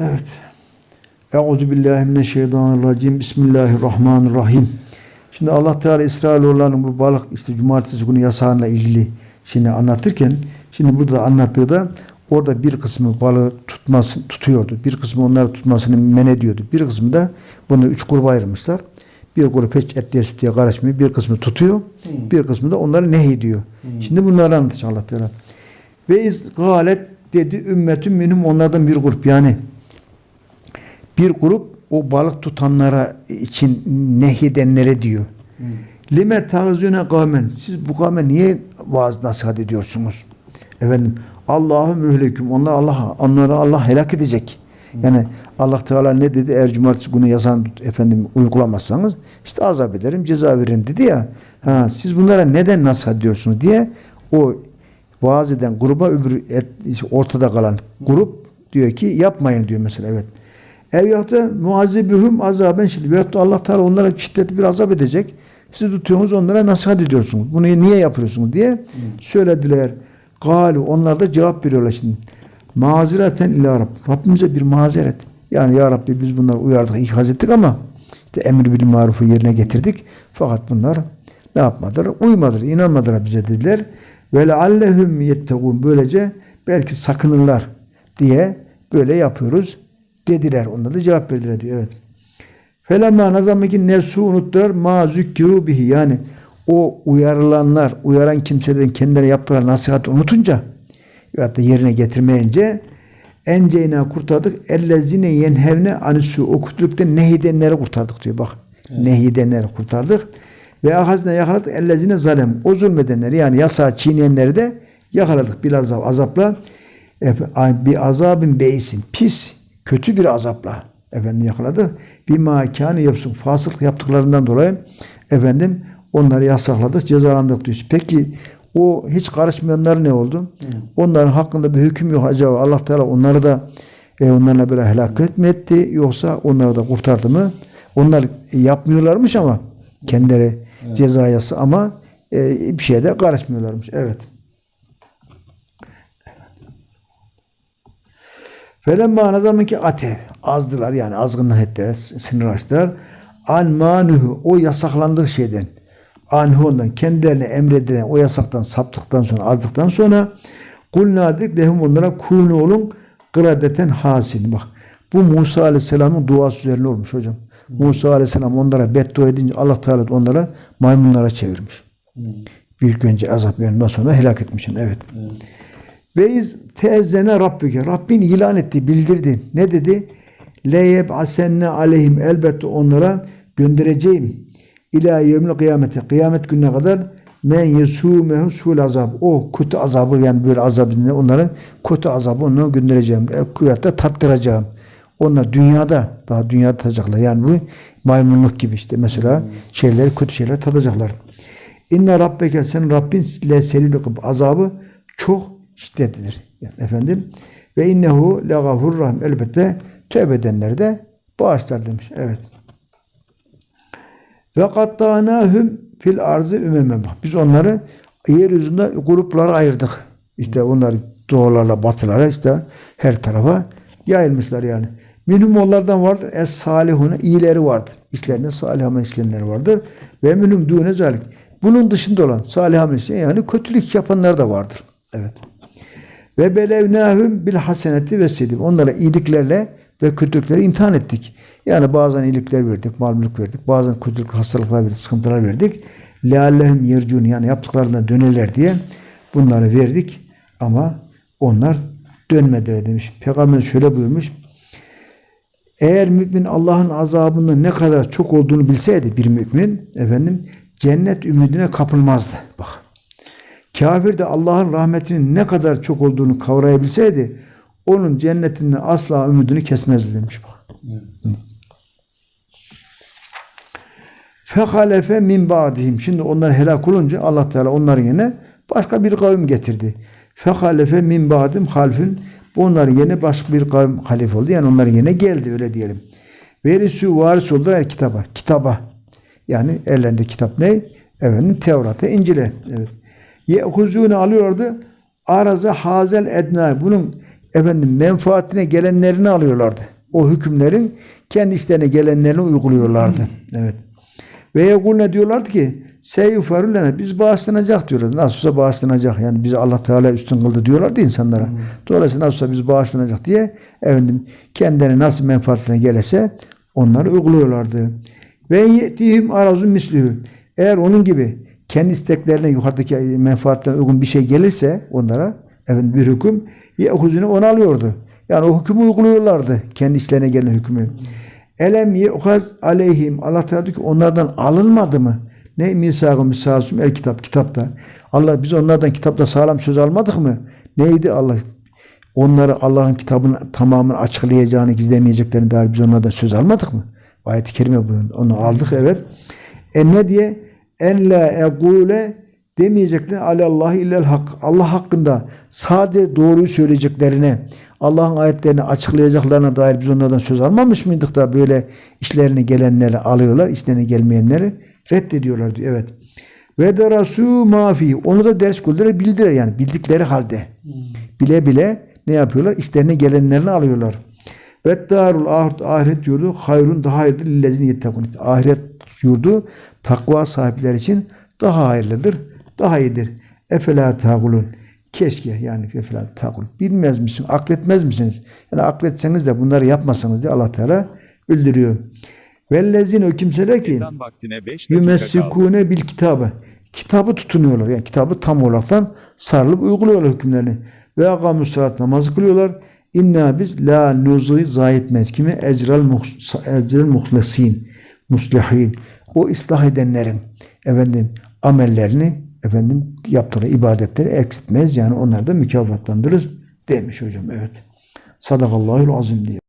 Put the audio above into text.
Evet. Euzu billahi mineşşeytanirracim. Bismillahirrahmanirrahim. Şimdi Allah Teala İsrailoğullarının bu balık işte cumartesi günü yasağıyla ilgili şimdi anlatırken şimdi burada anlattığı da orada bir kısmı balığı tutması tutuyordu. Bir kısmı onları tutmasını men ediyordu. Bir kısmı da bunu üç gruba ayırmışlar. Bir grup hiç etliye sütüye karışmıyor. Bir kısmı tutuyor. Bir kısmı da onları nehyediyor. Şimdi bunları anlatacak Allah Teala. Ve iz galet dedi ümmetün minhum onlardan bir grup yani bir grup o balık tutanlara için nehyedenlere diyor. Lime tağzüne kavmen. Siz bu kavme niye vaaz nasihat ediyorsunuz? Efendim Allah'ı mühleküm. Onlar Allah onları Allah helak edecek. Yani Allah Teala ne dedi? Eğer cumartesi günü yazan efendim uygulamazsanız işte azap ederim, ceza veririm dedi ya. Ha, siz bunlara neden nasihat ediyorsunuz diye o vaaz eden gruba öbürü et- ortada kalan grup diyor ki yapmayın diyor mesela evet. Ev yahut da muazzibühüm azaben şimdi veyahut da Allah Teala onlara şiddetli bir azap edecek. Siz tutuyorsunuz onlara nasihat ediyorsunuz. Bunu niye yapıyorsunuz diye söylediler. Galu onlar da cevap veriyorlar şimdi. Mazireten ila Rabb. Rabbimize bir mazeret. Yani ya Rabbi biz bunları uyardık, ikaz ettik ama işte emir bil marufu yerine getirdik. Fakat bunlar ne yapmadılar? Uymadılar, inanmadılar bize dediler. Ve leallehum yettegûn. Böylece belki sakınırlar diye böyle yapıyoruz dediler. Onlar da cevap verdiler diyor. Evet. Felemma nazamaki nefsu unuttular ma zükkiru bihi yani o uyarılanlar, uyaran kimselerin kendilerine yaptıkları nasihatı unutunca veyahut da yerine getirmeyince enceyna kurtardık. Ellezine yenhevne anisu o kötülükten nehyedenleri kurtardık diyor bak. Nehyedenleri kurtardık. Ve ahazne yakaladık ellezine zalem. O zulmedenleri yani yasağı çiğneyenleri de yakaladık bir azap, azapla. Bir azabın beysin. Pis, kötü bir azapla efendim yakaladı. Bir makânı yapsın. Fasık yaptıklarından dolayı efendim onları yasakladık, cezalandık diyor. Peki o hiç karışmayanlar ne oldu? Onların hakkında bir hüküm yok. Acaba Allah Teala onları da e, onlarla bir helak mi etti yoksa onları da kurtardı mı? Onlar yapmıyorlarmış ama kendileri cezayası ama e, bir şeye de karışmıyorlarmış. Evet. Felemma ne zaman ki ate azdılar yani azgınlık ettiler, sınır açtılar. An manuhu o yasaklandığı şeyden anhu ondan kendilerine emredilen o yasaktan saptıktan sonra azdıktan sonra kulna dedik lehum onlara kunu olun kıradeten hasin bak bu Musa Aleyhisselam'ın duası üzerine olmuş hocam. Musa Aleyhisselam onlara beddua edince Allah Teala onlara maymunlara çevirmiş. Bir önce azap verinden sonra helak etmişsin. Evet. Ve iz teezzene Rabbike. Rabbin ilan etti, bildirdi. Ne dedi? Leyeb asenne aleyhim elbette onlara göndereceğim. İlâ yevmil kıyamete. Kıyamet gününe kadar men yesûmehu sul azab. O kötü azabı yani böyle azabını onların kötü azabı onlara göndereceğim. E, Kıyatta tattıracağım. Onlar dünyada daha dünyada tadacaklar. Yani bu maymunluk gibi işte mesela şeyleri kötü şeyler tadacaklar. İnne rabbeke sen Rabbin le selil azabı çok şiddetlidir. Yani efendim ve innehu le gafur rahim elbette tövbe edenleri de bağışlar demiş. Evet. Ve kattanahum fil arzı ümeme. Biz onları yeryüzünde gruplara ayırdık. İşte onlar doğularla batılara işte her tarafa yayılmışlar yani. Minhum onlardan vardır. Es salihune iyileri vardır. İşlerinde salih amel işleyenleri vardır. Ve minhum dune zalik. Bunun dışında olan salih amel işleyen yani kötülük yapanlar da vardır. Evet. Ve belevnâhum bil haseneti ve sedim. Onlara iyiliklerle ve kötülükleri imtihan ettik. Yani bazen iyilikler verdik, mal mülk verdik. Bazen kötülük, hastalıklar verdik, sıkıntılar verdik. Leallehum yercun yani yaptıklarına dönerler diye bunları verdik. Ama onlar dönmediler demiş. Peygamber şöyle buyurmuş. Eğer mümin Allah'ın azabının ne kadar çok olduğunu bilseydi bir mümin efendim cennet ümidine kapılmazdı. Bak. Kafir de Allah'ın rahmetinin ne kadar çok olduğunu kavrayabilseydi onun cennetinden asla ümidini kesmezdi demiş bak. Fehalefe min. Şimdi onlar helak olunca Allah Teala onların yerine başka bir kavim getirdi. Fehalefe min ba'dim halfün. Onların yerine başka bir kavim halife oldu. Yani onların yerine geldi öyle diyelim. Verisü varis oldu el kitaba. Kitaba. Yani ellerinde kitap ne? Efendim Tevrat'a, İncil'e. Evet. Yehuzûne alıyorlardı. Araza hazel edna. Bunun efendim menfaatine gelenlerini alıyorlardı. O hükümlerin kendi işlerine gelenlerini uyguluyorlardı. Evet. Ve yekulne diyorlardı ki seyuferu lene biz bağışlanacak diyorlar. Nasılsa bağışlanacak. Yani bizi Allah Teala üstün kıldı diyorlardı insanlara. Dolayısıyla nasılsa biz bağışlanacak diye efendim kendilerine nasıl menfaatine gelirse onları uyguluyorlardı. Ve yetihim arazun mislühü. Eğer onun gibi kendi isteklerine yukarıdaki menfaatlerine uygun bir şey gelirse onlara efendim bir hüküm yehuzunu onu alıyordu. Yani o hükmü uyguluyorlardı. Kendi işlerine gelen hükmü. Elem yuhaz aleyhim. Allah Teala diyor ki onlardan alınmadı mı? Ne misakı misasum el kitap kitapta. Allah biz onlardan kitapta sağlam söz almadık mı? Neydi Allah? Onları Allah'ın kitabını tamamını açıklayacağını gizlemeyeceklerini dair biz onlardan söz almadık mı? Ayet-i kerime bu. Onu aldık evet. E ne diye? En la egule demeyecekler alallahi illel hak. Allah hakkında sadece doğruyu söyleyeceklerine, Allah'ın ayetlerini açıklayacaklarına dair biz onlardan söz almamış mıydık da böyle işlerine gelenleri alıyorlar, işlerine gelmeyenleri reddediyorlar diyor. Evet. Ve derasu mafi. Onu da ders kıldıra bildire yani bildikleri halde. Bile bile ne yapıyorlar? İşlerine gelenlerini alıyorlar. Ve darul ahiret, yurdu hayrun daha hayırdır lillezine yettekun. Ahiret yurdu takva sahipleri için daha hayırlıdır, daha iyidir. Efela tağulun. Keşke yani efela tağul. Bilmez misin? Akletmez misiniz? Yani akletseniz de bunları yapmasanız diye Allah Teala öldürüyor. Vellezine o kimseler ki Ezan vaktine 5 dakika kaldı. yumessikune bil kitabı. Kitabı tutunuyorlar. Yani kitabı tam olaraktan sarılıp uyguluyorlar hükümlerini. Ve akamus salat namazı kılıyorlar. İnna biz la nuzu zayi etmez. Kimi? Ecral muhlesin. Muslihin. O ıslah edenlerin efendim amellerini efendim yaptığı ibadetleri eksiltmez. Yani onları da mükafatlandırır demiş hocam. Evet. Sadakallahul azim diye.